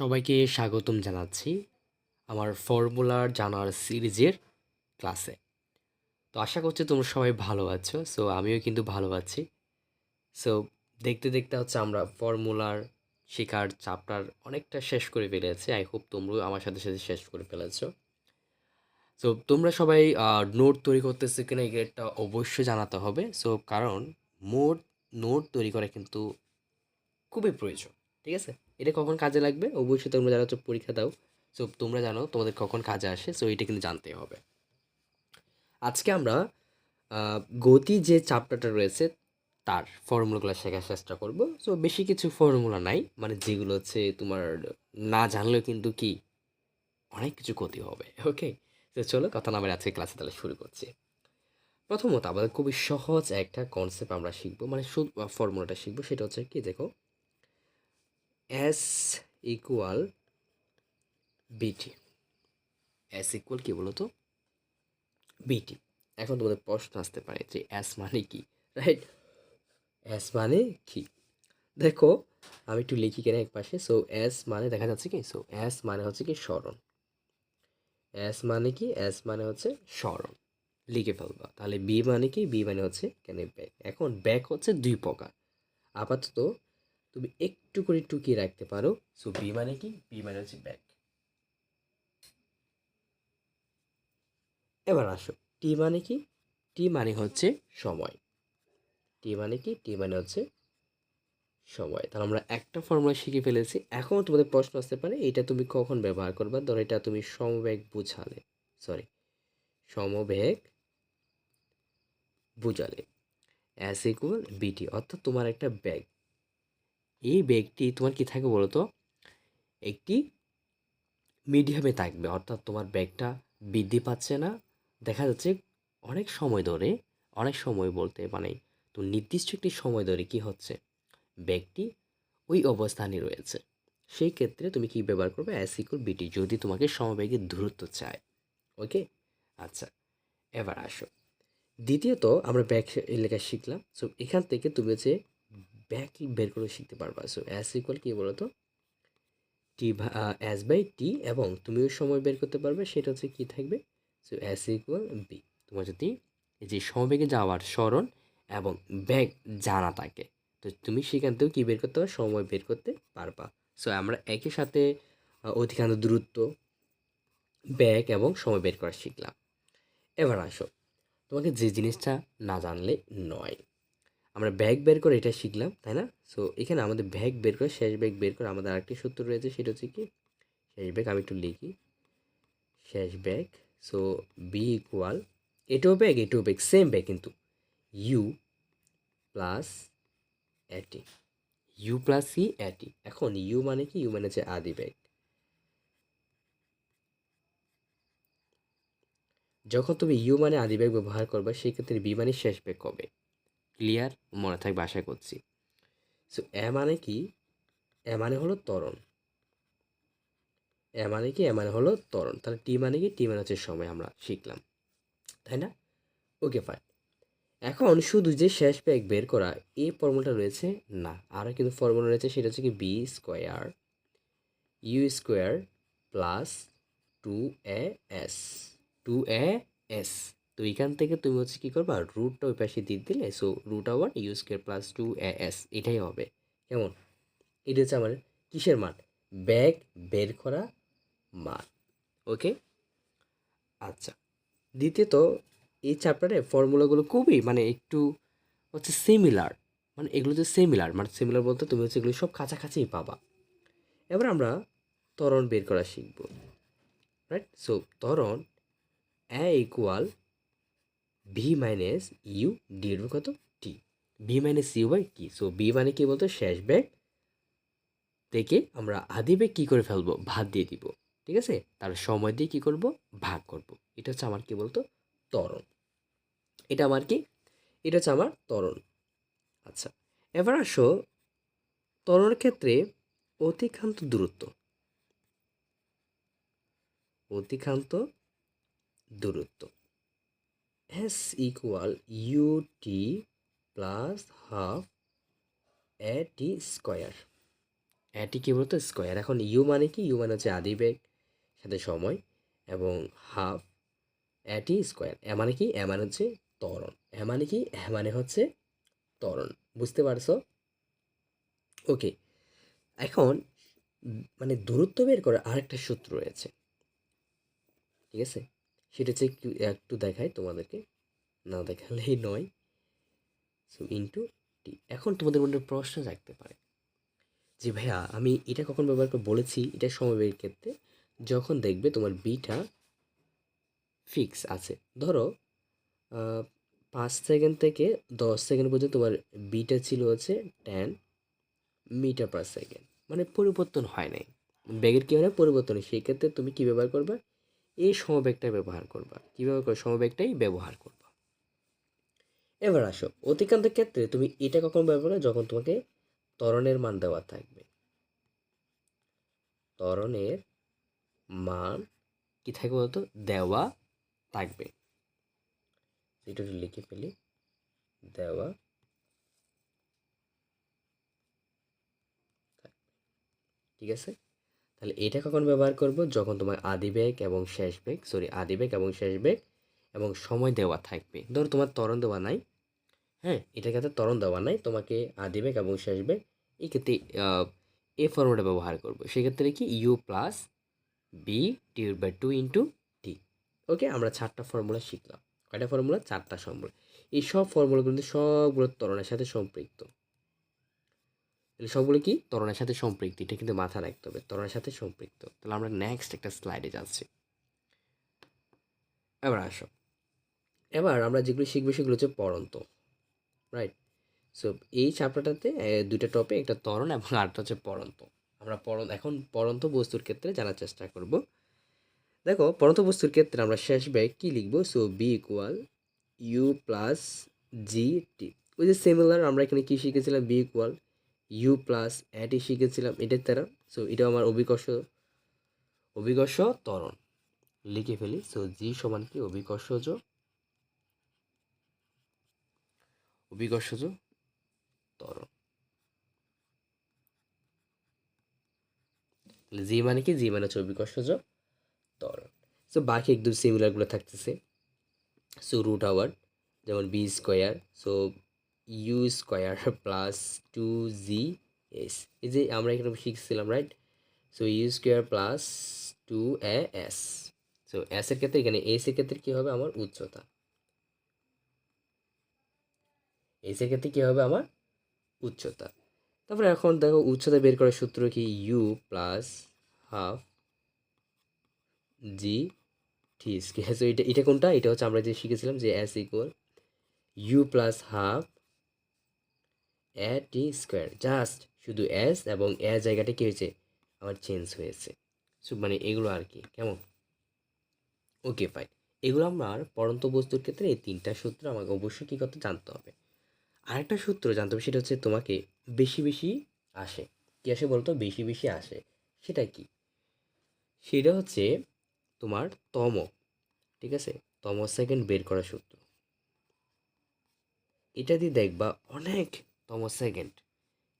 সবাইকে স্বাগতম জানাচ্ছি আমার ফর্মুলার জানার সিরিজের ক্লাসে। তো আশা করছি তোমরা সবাই ভালো আছো সো আমিও কিন্তু ভালো আছি। সো দেখতে দেখতে হচ্ছে আমরা ফর্মুলার শেখার চাপটার অনেকটা শেষ করে ফেলেছি আই হোপ তোমরাও আমার সাথে সাথে শেষ করে ফেলেছো। সো তোমরা সবাই নোট তৈরি করতেছে কিনা গ্রেডটা অবশ্যই জানাতে হবে। সো কারণ মোট নোট তৈরি করা কিন্তু খুবই প্রয়োজন। ঠিক আছে? এটা কখন কাজে লাগবে? অবশ্যই তোমরা যারা হচ্ছে পরীক্ষা দাও। সো তোমরা জানো তোমাদের কখন কাজে আসে। সো এটা কিন্তু জানতে হবে। আজকে আমরা গতি যে চ্যাপ্টারটা রয়েছে, তার ফর্মুলাগুলো শেখার চেষ্টা করব। সো বেশি কিছু ফর্মুলা নাই। মানে যেগুলো হচ্ছে তোমার না জানলেও কিন্তু কি, অনেক কিছু ক্ষতি হবে। ওকে তো চলো কথা না আমার আজকে ক্লাসে তাহলে শুরু করছি। প্রথমত আমাদের খুবই সহজ একটা কনসেপ্ট আমরা শিখব। মানে ফর্মুলাটা শিখব। সেটা হচ্ছে কি, দেখো S equal VT. S equal কি বলো তো বিটি। এখন তোমাদের প্রশ্ন আসতে পারে যে এস মানে কি রাইট এস মানে কি? দেখো, আমি একটু লিখি কেন এক পাশে সো এস মানে দেখা যাচ্ছে কি? সো এস মানে হচ্ছে কি স্মরণ। এস মানে কি? এস মানে হচ্ছে স্মরণ। লিখে ফেলবা। তাহলে বি মানে কি? বি মানে হচ্ছে কেন ব্যাক এখন ব্যাক হচ্ছে দুই প্রকার। আপাতত তুমি একটু করে টুকিয়ে রাখতে পারো। সো বি মানে কি? বি মানে হচ্ছে ব্যাক এবার আসো। টি মানে কি? টি মানে হচ্ছে সময়। টি মানে কি? টি মানে হচ্ছে সময়। তাহলে আমরা একটা ফর্মুলা শিখে ফেলেছি। এখন তোমাদের প্রশ্ন আসতে পারে, এটা তুমি কখন ব্যবহার করবা? ধরো এটা তুমি সমবেগ বুঝালে। সরি সমবেগ বুঝালে। অ্যাস ইকুয়াল বিটি অর্থাৎ তোমার একটা ব্যাগ এই ব্যাগটি তোমার কি থাকবে বলো তো একটি মিডিয়ামে থাকবে। অর্থাৎ তোমার ব্যাগটা বৃদ্ধি পাচ্ছে না। দেখা যাচ্ছে অনেক সময় ধরে, অনেক সময় বলতে মানে তো নির্দিষ্ট একটি সময় ধরে কি হচ্ছে? ব্যাগটি ওই অবস্থানে রয়েছে। সেই ক্ষেত্রে তুমি কি ব্যবহার করবে? অ্যাসিকুল বিটি যদি তোমাকে সমবেগের দূরত্ব চায়। ওকে আচ্ছা এবার আসো। দ্বিতীয়ত আমরা ব্যাগ লেখা শিখলাম। সো এখান থেকে তুমি হচ্ছে ব্যাক বের করে শিখতে পারবা। সো অ্যাস ইকুয়াল কী বলো তো টি অ্যাস বাই টি এবং তুমিও সময় বের করতে পারবে, সেটা হচ্ছে কী থাকবে? সো অ্যাস ইকুয়াল বি তোমার যদি যে সমবেগে যাওয়ার স্মরণ এবং ব্যাগ জানা থাকে, তো তুমি সেখান থেকেও কী বের করতে পারবে? সময় বের করতে পারবা। সো আমরা একই সাথে অধিকাংশ দূরত্ব, ব্যাগ এবং সময় বের করা শিখলাম। এবার আসো। তোমাকে যে জিনিসটা না জানলে নয়। আমরা ব্যাগ বের করে এটা শিখলাম, তাই না? সো এখানে আমাদের ব্যাগ বের করে, শেষ ব্যাগ বের করে আমাদের আরেকটি সূত্র রয়েছে, সেটা হচ্ছে কি? শেষ ব্যাগ আমি একটু লিখি। শেষ ব্যাগ সো বি ইকুয়াল এটাও ব্যাগ এটাও ব্যাগ সেম ব্যাগ কিন্তু। U plus AT U plus C AT এখন ইউ মানে কি? ইউ মানে হচ্ছে আদি ব্যাগ যখন তুমি ইউ মানে আদি ব্যাগ ব্যবহার করবে সেই ক্ষেত্রে বি মানে শেষ ব্যাগ হবে। ক্লিয়ার মনে থাকবে আশা করছি। সো এ মানে কি? এ মানে হলো ত্বরণ। এ মানে কি? এ মানে হলো ত্বরণ। তাহলে টি মানে কি? টি মানে হচ্ছে সময়, আমরা শিখলাম। তাই না? ওকে ফাইন এখন শুধু যে শেষ ব্যাগ বের করা, এই ফর্মুলাটা রয়েছে না। আরও কিন্তু ফর্মুলা রয়েছে, সেটা হচ্ছে কি V square U square plus two A S two A S তো এখান থেকে তুমি হচ্ছে কী করবা রুটটা ওই পাশে দিয়ে দিলে so root one U square plus two S এটাই হবে। কেমন? এটা হচ্ছে আমার কিসের মান? ব্যাগ বের করা মান। ওকে? আচ্ছা দ্বিতীয়ত এই চ্যাপ্টারে ফর্মুলাগুলো খুবই মানে একটু হচ্ছে সিমিলার মানে এগুলো যে সিমিলার মানে সিমিলার বলতে তুমি হচ্ছে এগুলো সব কাছাকাছিই পাবা। এবার আমরা ত্বরণ বের করা শিখব। রাইট সো ত্বরণ A equal V minus U D এর কত? T V minus U by T so V মানে কি বলতো? শেষ ব্যাগ। থেকে আমরা আদি ব্যাগ কী করে ফেলব? ভাত দিয়ে দিব। ঠিক আছে? তার সময় দিয়ে কী করব? ভাগ করব। এটা হচ্ছে আমার কি বলতো? তরণ এটা আমার কি? এটা হচ্ছে আমার তরণ আচ্ছা এবার আসো তরণের ক্ষেত্রে অতিক্রান্ত দূরত্ব। অতিক্রান্ত দূরত্ব। S equal U T plus half A T square. এটি কী বলতো? স্কোয়ার। এখন ইউ মানে কি? ইউ মানে হচ্ছে আদি বেগ, সাথে সময়, এবং হাফ এটি স্কোয়ার। এ মানে কি? এ মানে হচ্ছে ত্বরণ। এ মানে কি? এ মানে হচ্ছে ত্বরণ। বুঝতে পারছ? ওকে। এখন মানে দূরত্ব বের করার আরেকটা সূত্র রয়েছে। ঠিক আছে? সেটা হচ্ছে একটু দেখাই তোমাদেরকে। না দেখালেই নয়। সো ইন্টু টি এখন তোমাদের মনে প্রশ্ন জাগতে পারে। যে ভাইয়া, আমি এটা কখন ব্যবহার করে বলেছি? এটা সমবের ক্ষেত্রে যখন দেখবে তোমার বিটা ফিক্স আছে। ধরো পাঁচ সেকেন্ড থেকে দশ সেকেন্ড পর্যন্ত তোমার বিটা ছিল হচ্ছে টেন মিটার পার সেকেন্ড মানে পরিবর্তন হয় নাই। বেগের কী হয় পরিবর্তন সেই ক্ষেত্রে তুমি কী ব্যবহার করবা? এই সমবেগটাই ব্যবহার করবা। কী ব্যবহার করবে সমবেগটাই ব্যবহার করবা? এবার আসো অতিক্রান্তের ক্ষেত্রে তুমি এটা কখন ব্যবহার করবে? যখন তোমাকে ত্বরণের মান দেওয়া থাকবে। ত্বরণের মান কি থাকবে বলতো? দেওয়া থাকবে। এটা লিখে ফেলি। দেওয়া ঠিক আছে? তাহলে এটা কখন ব্যবহার করব? যখন তোমার আদি বেগ এবং শেষ বেগ সরি আদি বেগ এবং শেষ বেগ এবং সময় দেওয়া থাকবে। ধরো তোমার তরণ দেওয়া নাই হ্যাঁ? এটার ক্ষেত্রে তরণ দেওয়া নাই তোমাকে আদি বেগ এবং শেষ বেগ এই ক্ষেত্রে আহ, এই ফর্মুলা ব্যবহার করব। সেক্ষেত্রে কি? U plus V T by two into T okay আমরা চারটা ফর্মুলা শিখলাম। কয়টা ফর্মুলা চারটা ফর্মুলা এই সব ফর্মুলা কিন্তু সবগুলো তরণের সাথে সম্পৃক্ত। তাহলে সবগুলো কি? তরণের সাথে সম্পৃক্ত। এটা কিন্তু মাথায় রাখতে হবে তরণের সাথে সম্পৃক্ত। তাহলে আমরা নেক্সট একটা স্লাইডে যাচ্ছি। এবার আসো। এবার আমরা যেগুলো শিখব সেগুলো হচ্ছে পড়ন্ত রাইট সো এই চ্যাপ্টারটাতে দুইটা টপে একটা ত্বরণ এবং আরেকটা হচ্ছে পড়ন্ত আমরা পড়ন এখন পড়ন্ত বস্তুর ক্ষেত্রে জানার চেষ্টা করব। দেখো পড়ন্ত বস্তুর ক্ষেত্রে আমরা শেষ ব্যয় কী লিখব? So V equal U plus G T ওই যে সিমিলার আমরা এখানে কী শিখেছিলাম? বি ইকুয়াল ইউ প্লাস এটি শিখেছিলাম এটার দ্বারা। সো এটা আমার অভিকর্ষ অভিকর্ষ ত্বরণ। লিখে ফেলি। সো জি সমান কি? অভিকর্ষজ অভিকর্ষজ ত্বরণ। জি মানে কি? জি মানে হচ্ছে অভিকর্ষজ ত্বরণ। সো বাকি একদম সিমিলারগুলো থাকতেছে। সো রুট আওয়ার যেমন V square so U square plus two G S এই যে আমরা এখানে শিখছিলাম right so U square plus two A S so S এর ক্ষেত্রে এখানে এস এর ক্ষেত্রে কী হবে আমার উচ্চতা? এস এর ক্ষেত্রে কী হবে আমার উচ্চতা? তারপরে এখন দেখো উচ্চতা বের করার সূত্র কি? ইউ প্লাস হাফ জি ঠিক সো এটা এটা কোনটা? এটা হচ্ছে আমরা যে শিখেছিলাম যে S equal U plus half A T square just শুধু এস এবং এ জায়গাটা কী হয়েছে? আমার চেঞ্জ হয়েছে। সো মানে এগুলো আর কি, কেমন? ওকে ফাইন এগুলো আমার পরন্ত বস্তুর ক্ষেত্রে এই তিনটা সূত্র আমাকে অবশ্যই কী করতে জানতে হবে। আরেকটা সূত্র জানতে হবে, সেটা হচ্ছে তোমাকে বেশি বেশি আসে। কী আসে বলতো? বেশি বেশি আসে। সেটা কি? সেটা হচ্ছে তোমার তম। ঠিক আছে? তম সেকেন্ড বের করার সূত্র। এটা দিয়ে দেখবা অনেক তম সেকেন্ড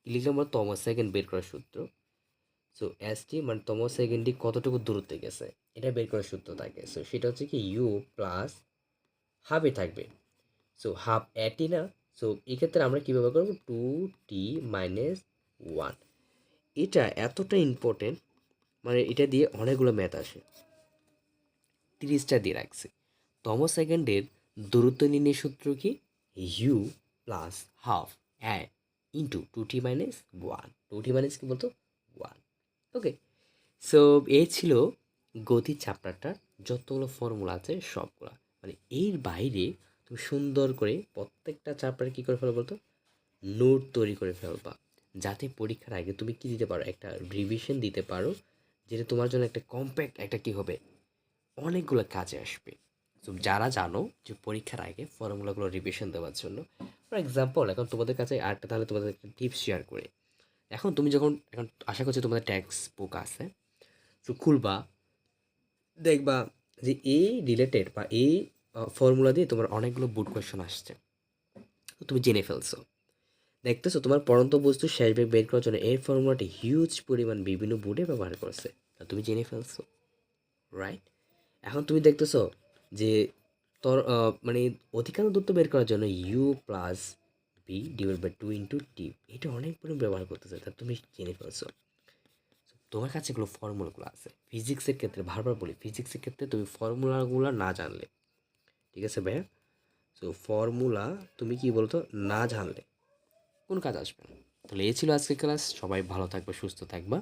কি লিখলাম আমরা তম সেকেন্ড বের করার সূত্র। সো এসটি মানে তম সেকেন্ডটি কতটুকু দূরত্বে গেছে? এটা বের করার সূত্র থাকে। সো সেটা হচ্ছে কি ইউ প্লাস হাফে থাকবে। সো হাফ এটি না। সো এক্ষেত্রে আমরা কী ব্যবহার করব? টু টি মাইনাস ওয়ান এটা এতটা ইম্পর্টেন্ট মানে এটা দিয়ে অনেকগুলো ম্যাথ আসে। তিরিশটা দিয়ে রাখছে। তম সেকেন্ডের দূরত্ব নির্ণয় সূত্র কি? U plus half A into two T minus one two T minus কি বলতো? ওয়ান ওকে সো এই ছিল গতি চ্যাপ্টারটার যতগুলো ফর্মুলা আছে সবগুলা। মানে এর বাইরে তুমি সুন্দর করে প্রত্যেকটা চ্যাপ্টারে কী করে ফেলো বলতো? নোট তৈরি করে ফেলবা যাতে পরীক্ষার আগে তুমি কি দিতে পারো? একটা রিভিশন দিতে পারো, যেটা তোমার জন্য একটা কম্প্যাক্ট একটা কী হবে? অনেকগুলো কাজে আসবে। তো যারা জানো যে পরীক্ষার আগে ফর্মুলাগুলো রিভিশন দেওয়ার জন্য ফর এক্সাম্পল এখন তোমাদের কাছে আরেকটা তাহলে তোমাদের একটা টিপস শেয়ার করে। এখন তুমি যখন, এখন আশা করছি তোমাদের ট্যাক্স বুক আছে। তো খুলবা, দেখবা যে এই রিলেটেড বা এই ফর্মুলা দিয়ে তোমার অনেকগুলো বুট কোয়েশন আসছে। তুমি জেনে ফেলছো। দেখতেছো, তোমার পরন্ত বস্তু শেষ বেগ বের করার জন্য এই ফর্মুলাটি হিউজ পরিমাণ বিভিন্ন বোর্ডে ব্যবহার করছে। তুমি জেনে ফেলছো। রাইট এখন তুমি দেখতেছো যে তর মানে অধিকাংশ দূরত্ব বের করার জন্য U plus V divide by two into T এটা অনেক পরিমাণ ব্যবহার করতেছে, তা তুমি জেনে ফেলছো। তোমার কাছে এগুলো ফর্মুলাগুলো আছে। ফিজিক্সের ক্ষেত্রে, বারবার বলি ফিজিক্সের ক্ষেত্রে তুমি ফর্মুলাগুলো না জানলে, ঠিক আছে ভাইয়া? সো ফর্মুলা তুমি কি বলতো, না জানলে কোন কাজ আসবে না। তাহলে এই ছিল আজকের ক্লাস। সবাই ভালো থাকবে, সুস্থ থাকবা,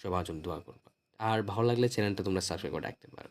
সবার জন্য দোয়া করবা। আর ভালো লাগলে চ্যানেলটা তোমরা সাবস্ক্রাইব করে রাখতে পারো।